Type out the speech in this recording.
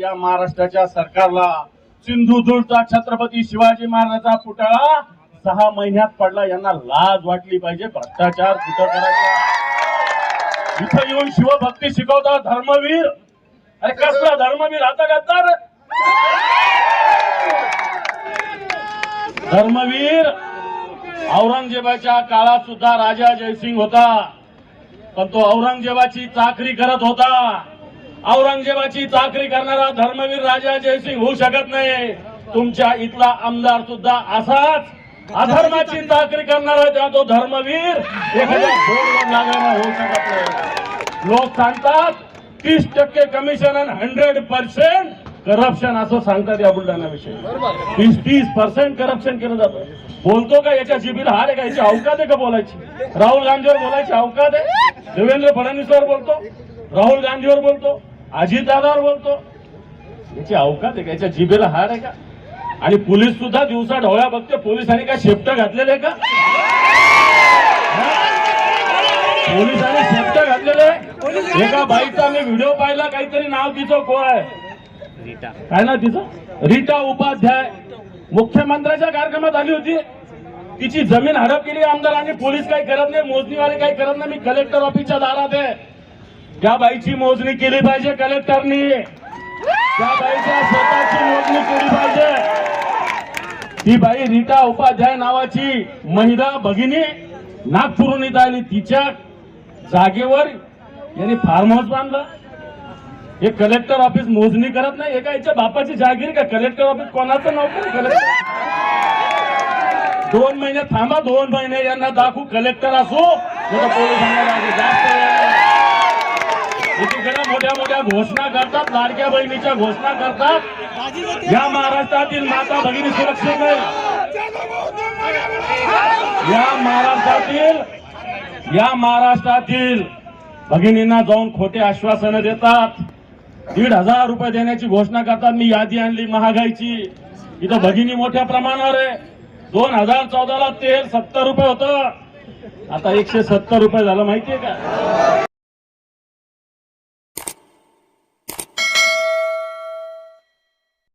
या महाराष्ट्राच्या सरकारला सिंधुदुर्गचा छत्रपती शिवाजी महाराजांचा पुतळा सहा महिन्यात पडला. यांना लाज वाटली पाहिजे. भ्रष्टाचार कुठं करायचा? इथं येऊन शिवभक्ती शिकवता धर्मवीर? अरे कसला धर्मवीर? आता गद्दार धर्मवीर औरंगजेबाच्या काळात सुद्धा राजा जयसिंग होता. पण तो औरंगजेबाची चाकरी करत होता. औरंगजेबाची चाकरी करणारा धर्मवीर राजा जयसिंग होऊ शकत नाही. तुमच्या इथला आमदार सुद्धा असाच अधर्माची चाकरी करणारा त्या तो धर्मवीर एखाद्या लागायला होऊ शकत नाही. लोक सांगतात तीस टक्के कमिशन आणि हंड्रेड पर्सेंट करप्शन असं सांगतात या बुलढाण्याविषयी. तीस तीस पर्सेंट करप्शन केलं जातं. बोलतो का याच्या जिबीला हार आहे का याची अवकात आहे का बोलायची? राहुल गांधीवर बोलायची अवकात आहे? देवेंद्र फडणवीसवर बोलतो. राहुल गांधीवर बोलतो. अजितदादावर बोलतो. याची अवकात आहे का? याच्या जिबेला हार आहे का? आणि पोलीस सुद्धा दिवसा ढवळ्या बघते. पोलिसांनी काय शेपट घातलेले आहे का? पोलिसांनी शेपट घातलेले आहे? एका बाईचा मी व्हिडिओ पाहिला. काहीतरी नाव तिचं को आहे? काय ना तिचं? रीटा उपाध्याय. मुख्यमंत्र्याच्या कार्यक्रमात आली होती. तिची जमीन हडप केली आमदारांनी पोलीस काही करत नाही मोजणीवाले काही करत नाही मी कलेक्टर ऑफिसच्या दारात आहे. त्या बाईची मोजणी केली पाहिजे कलेक्टरनी त्या बाईच्या स्वतःची मोजणी केली पाहिजे. ती बाई रीटा उपाध्याय नावाची महिला भगिनी नागपूरून इथं आली तिच्या जागेवर यांनी फार्म हाऊस बांधलं. हे कलेक्टर ऑफिस मोजणी करत नाही एका याच्या बापाची जागीर का? कलेक्टर ऑफिस कोणाचं नोकरी कलेक्टर दोन महिने थांबा दोन महिने यांना दाखवू कलेक्टर असो. पोलिसांना मोठ्या मोठ्या घोषणा करतात लाडक्या बहिणीच्या घोषणा करतात. या महाराष्ट्रातील माता भगिनी सुरक्षित नाही या महाराष्ट्रातील या महाराष्ट्रातील भगिनींना जाऊन खोटे आश्वासनं देतात. दीड हजार रुपये देण्याची घोषणा करतात. मी यादी आणली महागाईची. इथं भगिनी मोठ्या प्रमाणावर आहे. दोन हजार चौदाला तेल सत्तर रुपये होतं. आता एकशे सत्तर रुपये झालं माहितीये का?